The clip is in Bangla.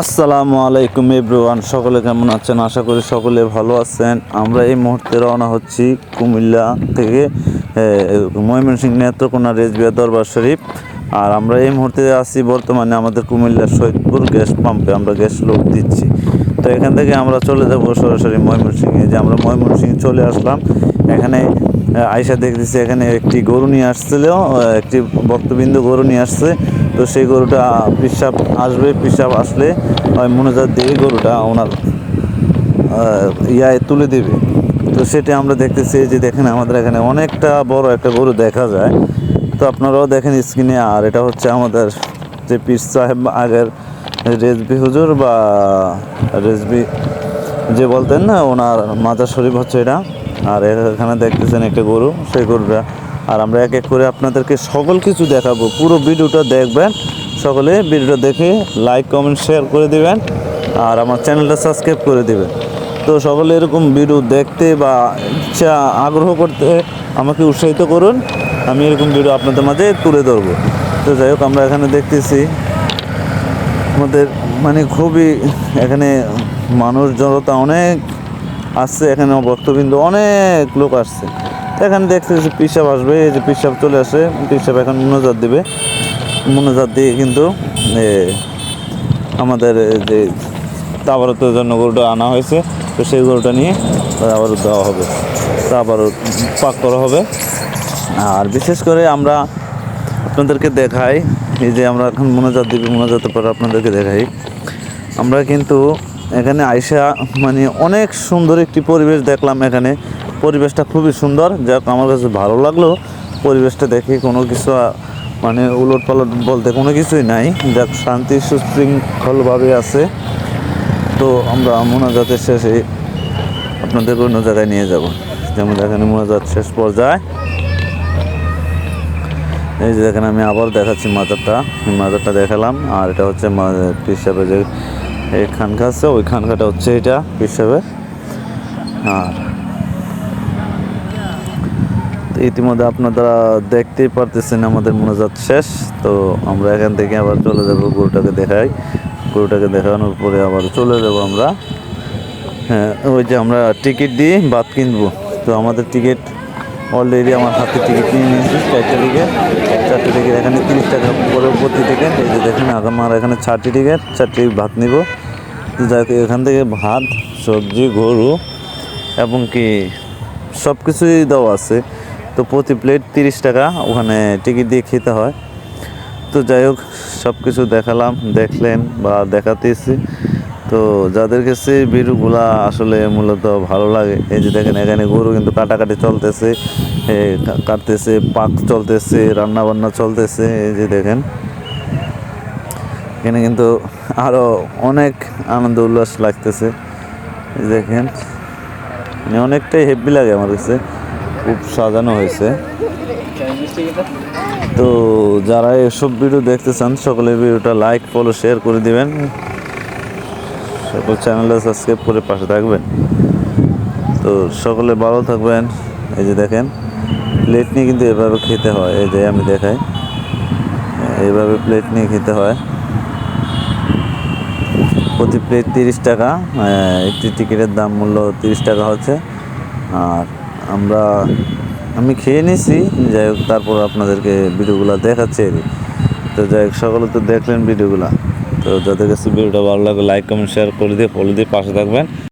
আসসালামু আলাইকুম এভরিওয়ান, সকলে কেমন আছেন? আশা করি সকলে ভালো আছেন। আমরা এই মুহূর্তে রওনা হচ্ছি কুমিল্লা থেকে ময়মনসিংহ নেত্রকোনা রেজবিয়া দরবার শরীফ। আর আমরা এই মুহূর্তে আছি বর্তমানে আমাদের কুমিল্লার সৈয়দপুর গ্যাস পাম্পে। আমরা গ্যাস লোড দিচ্ছি। তো এখান থেকে আমরা চলে যাব সরাসরি ময়মনসিংহে। যে আমরা ময়মনসিংহ চলে আসলাম। এখানে আয়সা দেখতেছি এখানে একটি গরু নিয়ে আসছিল একটি বক্তবিন্দু গরু নিয়ে আসছে। তো সেই গরুটা পিসাব আসবে, পিসাব আসলে, ওই মনোজাত দিয়ে গরুটা ওনার ইয়ায় তুলে দেবে। তো সেটা আমরা দেখতেছি যে দেখেন আমাদের এখানে অনেকটা বড় একটা গরু দেখা যায়। তো আপনারাও দেখেন স্ক্রিনে, আর এটা হচ্ছে আমাদের যে পীর সাহেব আগের রেজবি হুজুর বা রেজবি যে বলতেন না, ওনার মাজার শরীফ হচ্ছে এটা, আর এখানে দেখতেছেন একটা গরু, সেই গরুটা। আর আমরা এক এক করে আপনাদেরকে সকল কিছু দেখাবো, পুরো ভিডিওটা দেখবেন, সকলে ভিডিওটা দেখে লাইক কমেন্ট শেয়ার করে দিবেন, আর আমার চ্যানেলটা সাবস্ক্রাইব করে দিবেন। তো সকলে এরকম ভিডিও দেখতে বা ইচ্ছা আগ্রহ করতে আমাকে উৎসাহিত করুন, আমি এরকম ভিডিও আপনাদের মাঝে তুলে ধরবো। তো যাই হোক, আমরা এখানে দেখতেছি আমাদের মানে খুবই এখানে মানুষ, জনতা অনেক আসছে, এখানে ভক্তবিন্দু অনেক লোক আসছে। এখানে দেখতেছি পিসাব আসবে, এই যে পিসাব চলে আসে, পিসাব এখন মনোজাত দিবে। মনোজাত দিয়ে কিন্তু আমাদের যে তাবারতের জন্য গরুটা আনা হয়েছে, তো সেই গরুটা নিয়ে আবারও দেওয়া হবে। আবারও পাক করা হবে। আর বিশেষ করে আমরা আপনাদেরকে দেখাই এই যে আমরা এখন মোনাজাত দিবি, মোনাজাতের পর আপনাদেরকে দেখাই। আমরা কিন্তু এখানে আইসা মানে অনেক সুন্দর একটি পরিবেশ দেখলাম এখানে। পরিবেশটা খুবই সুন্দর, যাক আমার কাছে ভালো লাগল। পরিবেশটা দেখে কোনো কিছু মানে উলট পালট বলতে কোনো কিছুই নাই। যাক, শান্তি, সুশৃঙ্খলভাবে আছে। তো আমরা মোনাজাতের শেষে আপনাদের অন্য জায়গায় নিয়ে যাব। যেমন এখানে মোনাজাত শেষ পর্যায়ে। এই যে দেখেন, আমি আবার দেখাচ্ছি মাজারটা। মাজারটা দেখালাম, আর এটা হচ্ছে হিসাবে যে এই খানকা আছে, ওই খানকাটা হচ্ছে এটা হিসাবে আর তো ইতিমধ্যে আপনারা দেখতেই পারতেছেন আমাদের মোনাজাত শেষ। তো আমরা এখান থেকে আবার চলে যাব গরুটাকে দেখাই। গরুটাকে দেখানোর পরে আবার চলে যাব আমরা। হ্যাঁ ওই যে আমরা টিকিট দিয়ে বাদ কিনবো। তো আমাদের টিকিট অলরেডি আমার হাতে টিকিট নিয়ে নিয়েছি, চারটে টিকিট চারটে টিকিট এখানে তিরিশ টাকা করে প্রতি টিকিট এই যে দেখেন আমার এখানে চারটি টিকিট চারটি ভাত নিব। যাতে এখান থেকে ভাত, সবজি, গরু এবং কি সব কিছুই দেওয়া আছে। তো প্রতি প্লেট তিরিশ টাকা, ওখানে টিকিট দিয়ে খেতে হয়। তো যাই হোক সব কিছু দেখালাম, দেখলেন বা দেখাতেছি। তো যাদের কাছে ভিডিওগুলা আসলে মূলত ভালো লাগে, এই যে দেখেন এখানে গরু কিন্তু কাটাকাটি চলতেছে কাটতেছে, পাক চলতেছে রান্না বান্না চলতেছে, এই যে দেখেন। এখানে কিন্তু আরও অনেক আনন্দ উল্লাস লাগতেছে দেখেন। মানে অনেকটাই হেভি লাগে আমার কাছে, খুব সাজানো হয়েছে। তো যারা এসব ভিডিও দেখতে চান সকলে ভিডিওটা লাইক ফলো শেয়ার করে দিবেন। সকল চ্যানেলটা সাবস্ক্রাইব করে পাশে থাকবেন। তো সকলে ভালো থাকবেন। এই যে দেখেন প্লেট নিয়ে কিন্তু এভাবে খেতে হয়। এই যে আমি দেখাই এইভাবে প্লেট নিয়ে খেতে হয়। প্রতি প্লেট তিরিশ টাকা। একটি টিকিটের দাম মূল্য তিরিশ টাকা হচ্ছে। আর আমরা, আমি খেয়ে নিছি। যাই হোক, তারপর আপনাদেরকে ভিডিওগুলো দেখাচ্ছি। তো যাই হোক, সকলে তো দেখলেন ভিডিওগুলো। তো যাদের কাছে ভিডিওটা ভালো লাগে লাইক কমেন্ট শেয়ার করে দিয়ে ফলো দিয়ে পাশে থাকবেন।